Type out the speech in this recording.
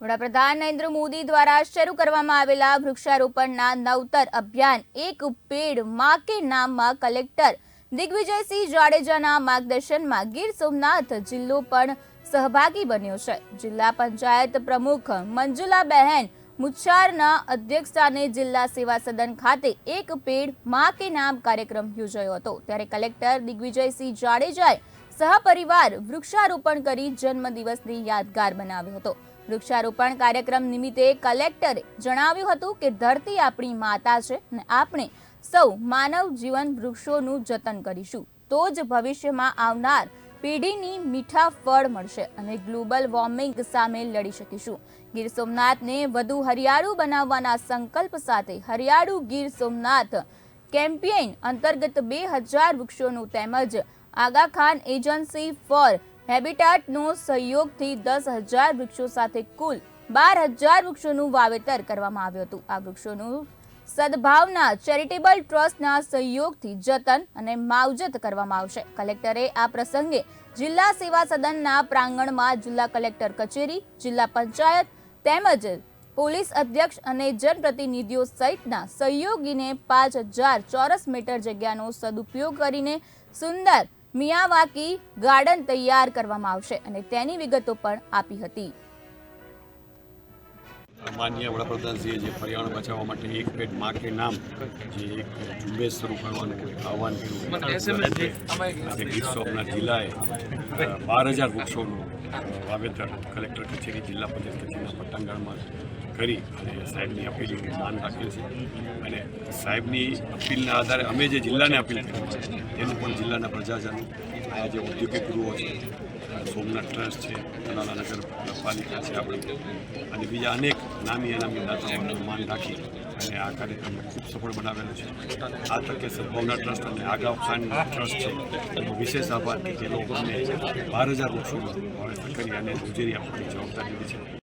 વડાપ્રધાન નરેન્દ્ર મોદી દ્વારા શરૂ કરવામાં આવેલા વૃક્ષારોપણના નવતર અભિયાન એક પેડમાં કે નામમાં કલેક્ટર દિગ્વિજયસિંહ જાડેજાના માર્ગદર્શનમાં ગીર સોમનાથ જિલ્લો પણ સહભાગી બન્યો છે. જિલ્લા પંચાયત પ્રમુખ મંજુલાબહેન મુચ્છારના અધ્યક્ષસ્થાને જિલ્લા સેવા સદન ખાતે એક પેડમાં કે નામ કાર્યક્રમ યોજાયો હતો. ત્યારે કલેક્ટર દિગ્વિજયસિંહ જાડેજાએ સહપરિવાર વૃક્ષારોપણ કરી જન્મદિવસની યાદગાર બનાવ્યો હતો. વૃક્ષારોપણ કાર્યક્રમ નિમિત્તે કલેક્ટરે જણાવ્યું હતું કે ધરતી આપણી માતા છે અને આપણે સૌ માનવ જીવન વૃક્ષોનું જતન કરીશું. તો જ ભવિષ્યમાં આવનાર પેઢીની મીઠા ફળ મળશે અને ગ્લોબલ વોર્મિંગ સામે લડી શકીશું. ગીર સોમનાથને વધુ હરિયાળું બનાવવાના સંકલ્પ સાથે હરિયાળું ગીર સોમનાથ કેમ્પેઇન અંતર્ગત બે હજાર વૃક્ષોનું તેમજ આગાખાન એજન્સી ફોર હેબિટાટનો સહયોગથી દસ હજાર વૃક્ષો સાથે કુલ બાર હજાર વૃક્ષોનું વાવેતર કરવામાં આવ્યું હતું. આ વૃક્ષોનું સદભાવના ચેરિટેબલ ટ્રસ્ટના સહયોગથી જતન અને માવજત કરવામાં આવશે. કલેક્ટરે આ પ્રસંગે જિલ્લા સેવા સદનના પ્રાંગણમાં જિલ્લા કલેક્ટર કચેરી, જિલ્લા પંચાયત તેમજ પોલીસ અધ્યક્ષ અને જનપ્રતિનિધિઓ સહિતના સહયોગીને પાંચ હજાર ચોરસ મીટર જગ્યાનો સદુપયોગ કરીને સુંદર મિયાવાકી ગાર્ડન તૈયાર કરવામાં આવશે અને તેની વિગતો પણ આપી હતી. માન્ય વડાપ્રધાનશ્રીએ જે પર્યાવરણ બચાવવા માટે એક પેટમાં કે નામ જે એક ઝુંબેશ શરૂ કરવાનું આહવાન કર્યું ગીર સોમનાથ જિલ્લાએ બાર હજાર વૃક્ષોનું વાવેતર કલેક્ટર કચેરી, જિલ્લા પંચાયત કચેરીના પટ્ટાંગણમાં કરી અને સાહેબની અપીલ માન રાખેલ છે. અને સાહેબની અપીલના આધારે અમે જે જિલ્લાને અપીલ કરી છે તેનું પણ જિલ્લાના પ્રજાજનો આ જે ઔદ્યોગિક ગૃહો છે સોમનાથ ટ્રસ્ટ છે તલાલા નગરપાલિકા છે આપણી. અને બીજા અનેક નામી અનામી દાતાઓનું માન રાખી અને આ કાર્યક્રમને ખૂબ સફળ બનાવેલો છે. આ તકે સદભાવના ટ્રસ્ટ અને આગાવ ખાન ટ્રસ્ટ છે, એનો વિશેષ આભાર કે તે લોકોને બાર હજાર વૃક્ષોનું વાવેતર કરી અને ઉજેરી આપવાની જવાબદારી છે.